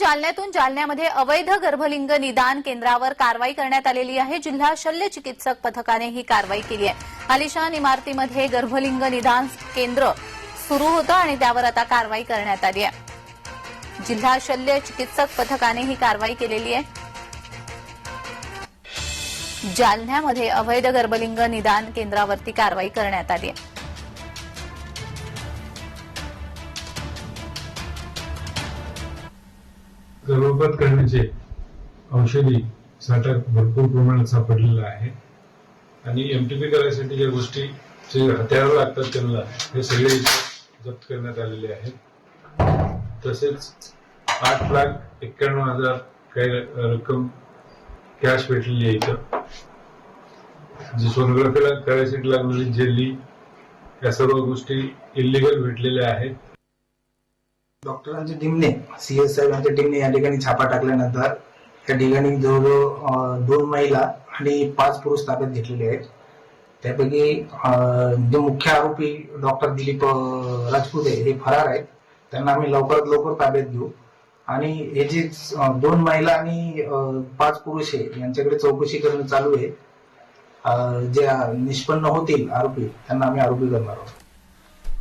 जालन्यातून जालन्यामध्ये अवैध गर्भलिंग निदान केंद्रावर कारवाई करण्यात आलेली आहे. जिल्हा शल्य चिकित्सक पथकाने ही कारवाई केली आहे. आलिशान इमारतीमध्ये गर्भलिंग निदान केंद्र सुरू होतं आणि त्यावर आता कारवाई करण्यात आली आहे. जिल्हा शल्य चिकित्सक पथकाने ही कारवाई केलेली आहे. जालन्यामध्ये अवैध गर्भलिंग निदान केंद्रावरती कारवाई करण्यात आली आहे. गर्भपात करण्याचे औषधी साठा भरपूर प्रमाणात सापडलेला आहे. आणि एमटीपी करायसाठी ज्या गोष्टी जे हत्यारं लागतात त्यांना हे सगळे इथे जप्त करण्यात आलेले आहेत. तसेच आठ लाख एक्क्याण्णव हजार काही रक्कम कॅश भेटलेली आहे इथं. जी सोनोग्राफीला करायसाठी लागलेली जेली या सर्व गोष्टी इलिगल भेटलेल्या आहेत. डॉक्टरांच्या टीमने सी एस साहेबांच्या टीमने या ठिकाणी छापा टाकल्यानंतर त्या ठिकाणी जवळजवळ दोन महिला आणि पाच पुरुष ताब्यात घेतलेले आहेत. त्यापैकी जे मुख्य आरोपी डॉक्टर दिलीप राजपूत राजपुते हे फरार आहेत. त्यांना आम्ही लवकरात लवकर ताब्यात घेऊ. आणि हे जे दोन महिला आणि पाच पुरुष आहे यांच्याकडे चौकशी करणं चालू आहे. जे निष्पन्न होतील आरोपी त्यांना आम्ही आरोपी करणार आहोत.